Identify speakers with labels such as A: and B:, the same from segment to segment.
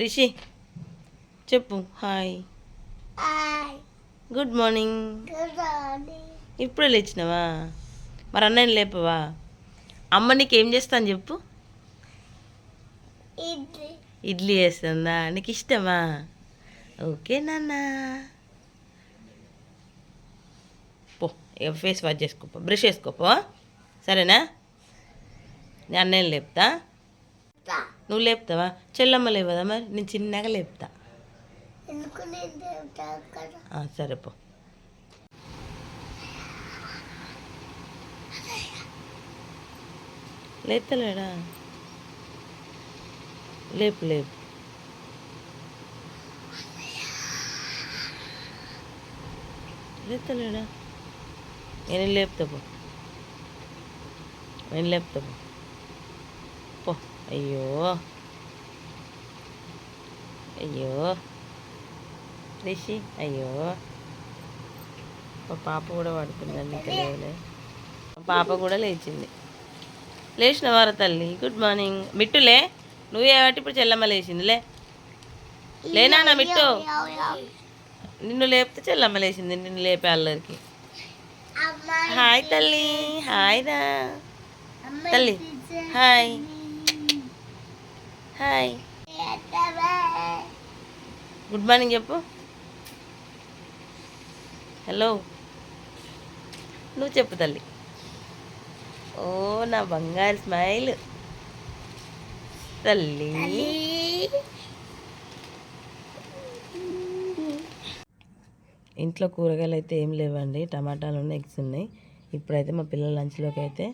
A: రిషి చెప్పు hi. Good morning. ఇప్పుడే లేచినావా? మరి అన్నయ్య లేపవా? అమ్మ నీకు ఏం చేస్తాను చెప్పు. ఇడ్లీ. వేస్తుందా నీకు ఇష్టమా? ఓకే నాన్న. పో ఇక ఫేస్ వాష్ చేసుకోపో బ్రష్ వేసుకోపో సరేనా? నేను అన్నయ్య లేపుతా. నువ్వు లేపుతావా? చెల్లమ్మ లేవదా మరి? నేను చిన్నగా లేపుతా. సరే పో. లేపుతలేడా? లేపు లేపు. లేపుతలేడా? నేను లేపుతా పో. నేను లేపుతా పో. అయ్యో. అయ్యో. రిషి అయ్యో. పాప కూడా పడుకుందండి ఇంకా లేవలే. పాప కూడా లేచింది. లేచిన వార తల్లి? గుడ్ మార్నింగ్ మిట్టులే నువ్వే కాబట్టి ఇప్పుడు చెల్లమ్మ లేచిందిలే లేనా నా మిట్టు. నిన్ను లేపితే చెల్లమ్మ లేచింది. నిన్ను లేపే అల్లరికి. హాయ్ తల్లి. హాయ్ రా. తల్లి. హాయ్ హాయ్ గుడ్ మార్నింగ్ చెప్పు. హలో నువ్వు చెప్పు తల్లి. ఓ నా బంగారు స్మైల్. తల్లి. ఇంట్లో కూరగాయలు అయితే ఏం లేవండి టమాటాలు ఉన్నాయి ఎగ్స్ ఉన్నాయి. ఇప్పుడైతే మా పిల్లల లంచ్లోకి అయితే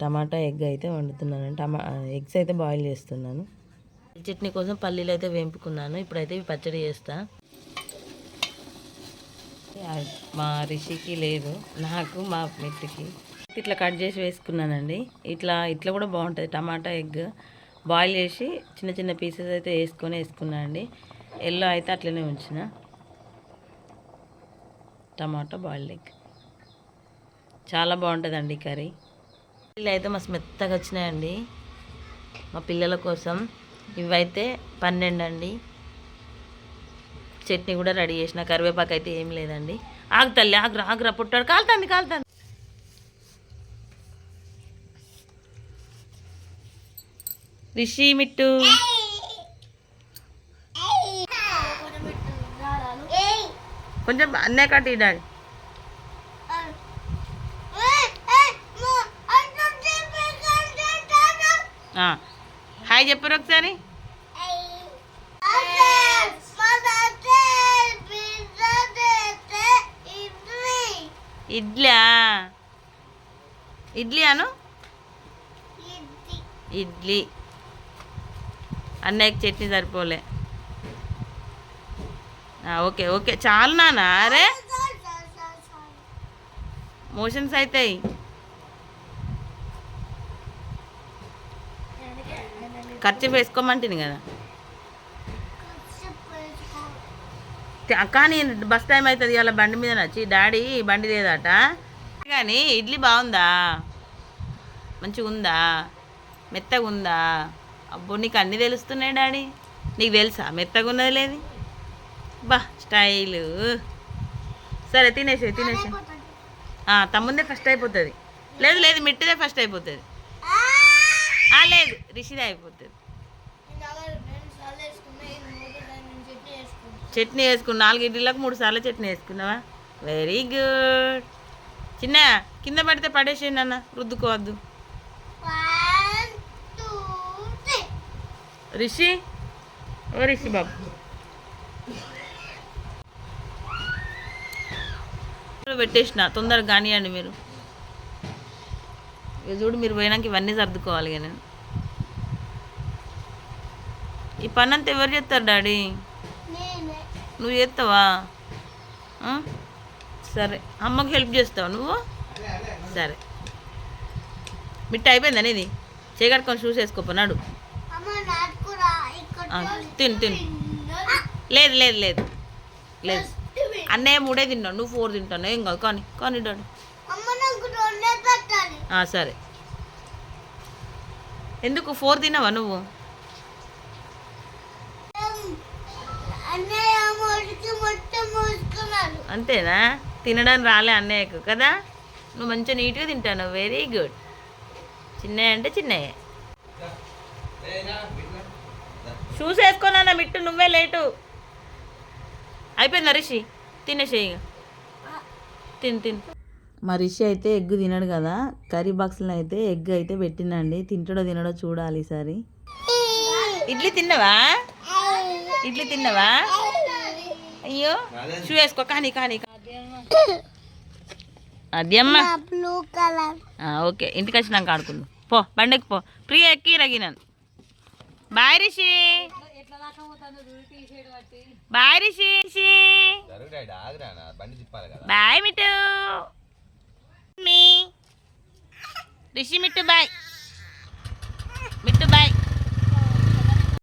A: టమాటా ఎగ్ అయితే వండుతున్నాను. టమా ఎగ్స్ అయితే బాయిల్ చేస్తున్నాను. చట్నీ కోసం పల్లీలు అయితే వేంపుకున్నాను. ఇప్పుడైతే ఇవి పచ్చడి చేస్తా. మా రిషికి లేదు. నాకు మా మెట్టుకి ఇట్లా కట్ చేసి వేసుకున్నానండి. ఇట్లా ఇట్లా కూడా బాగుంటుంది. టమాటా ఎగ్ బాయిల్ చేసి చిన్న చిన్న పీసెస్ అయితే వేసుకొని వేసుకున్నానండి. ఎల్లో అయితే అట్లనే ఉంచిన. టమాటా బాయిల్డ్ ఎగ్. చాలా బాగుంటుందండి కర్రీ. పిల్లలు అయితే మస్తు మెత్తగా వచ్చినాయండి. మా పిల్లల కోసం. ఇవైతే పన్నెండు అండి చట్నీ కూడా రెడీ చేసిన. కరివేపాకు అయితే ఏం లేదండి. ఆగు తల్లి ఆగురా ఆగురా పుట్టాడు. కాలుతాంది కాలుతుంది. రిషి మిట్టు. కొంచెం అన్నే కట్టి డాడీ హాయ్ చెప్పరు ఒకసారి. ఇడ్లా ఇడ్లీ అను? ఇడ్లీ. అన్నయ్యకి చట్నీ సరిపోలే. Okay okay. చాలు నానా అరే. మోషన్స్ అవుతాయి ఖర్చు వేసుకోమంటుంది కదా. కానీ బస్ టైం అవుతుంది ఇవాళ బండి మీద నచ్చి డాడీ బండి లేదట. కానీ ఇడ్లీ బాగుందా? మంచిగా ఉందా? మెత్తగా ఉందా? అబ్బో నీకు అన్నీ తెలుస్తున్నాయి డాడీ. నీకు తెలుసా? మెత్తగా ఉన్నది లేదు బా స్టైలు. సరే తినేసే తినేసే తమ్ముందే ఫస్ట్ అయిపోతుంది. లేదు లేదు మిట్టిదే ఫస్ట్ అయిపోతుంది. లేదు రిషిది అయిపోతుంది. చట్నీ వేసుకున్నా నాలుగు ఇడ్లీలకు మూడు సార్లు చట్నీ వేసుకున్నావా? వెరీ గుడ్ చిన్న కింద పడితే పడేసేయండి అన్న రుద్దుకోవద్దు. రిషి? ఓ రిషి బాబు. పెట్టేసిన తొందరగా కానివ్వండి మీరు. చూడు మీరు పోయినాక ఇవన్నీ సర్దుకోవాలి ఇక నేను. ఈ పని అంతా ఎవరు చేస్తారు డాడీ? నువ్వు చేస్తావా? సరే. అమ్మకి హెల్ప్ చేస్తావా నువ్వు? సరే. మిట్ట అయిపోయిందా ఇది చేయగట్టుకొని షూస్ వేసుకోపోనాడు తిను తిను. లేదు లేదు లేదు. లేదు. అన్నయ్య మూడే తిన్నాడు. నువ్వు ఫోర్ తింటాను ఏం కాదు. కానీ కానీ డాడీ. సరే. ఎందుకు? ఫోర్ తిన్నావా నువ్వు? అంతేనా? తినడం రాలే అన్నయ్యకు కదా? నువ్వు మంచిగా నీట్గా తింటాను వెరీ గుడ్ చిన్నయ్య అంటే చిన్నయ్య. షూస్ వేసుకున్నా మిట్టు నువ్వే లేటు. అయిపోయిందా రిషి? తినేసేయి తిన్ తిన్. మా రిషి అయితే ఎగ్ తినడు కదా కర్రీ బాక్స్లో అయితే ఎగ్ అయితే పెట్టినండి తింటాడో తినడో చూడాలి ఈసారి. ఇడ్లీ తిన్నవా? ఇడ్లీ తిన్నవా? అయ్యో షూ వేసుకో. కానీ కానీ అది
B: బ్లూ కలర్
A: ఓకే. ఇంటికి వచ్చినాక ఆడుకుందాం. పో బండికి పో. ప్రియ ఎక్కి రగినాను. Bye Rishi. Bye Rishi. Bye Mittu. మీ రిషి మిట్టు బాయ్ మిట్టు బాయ్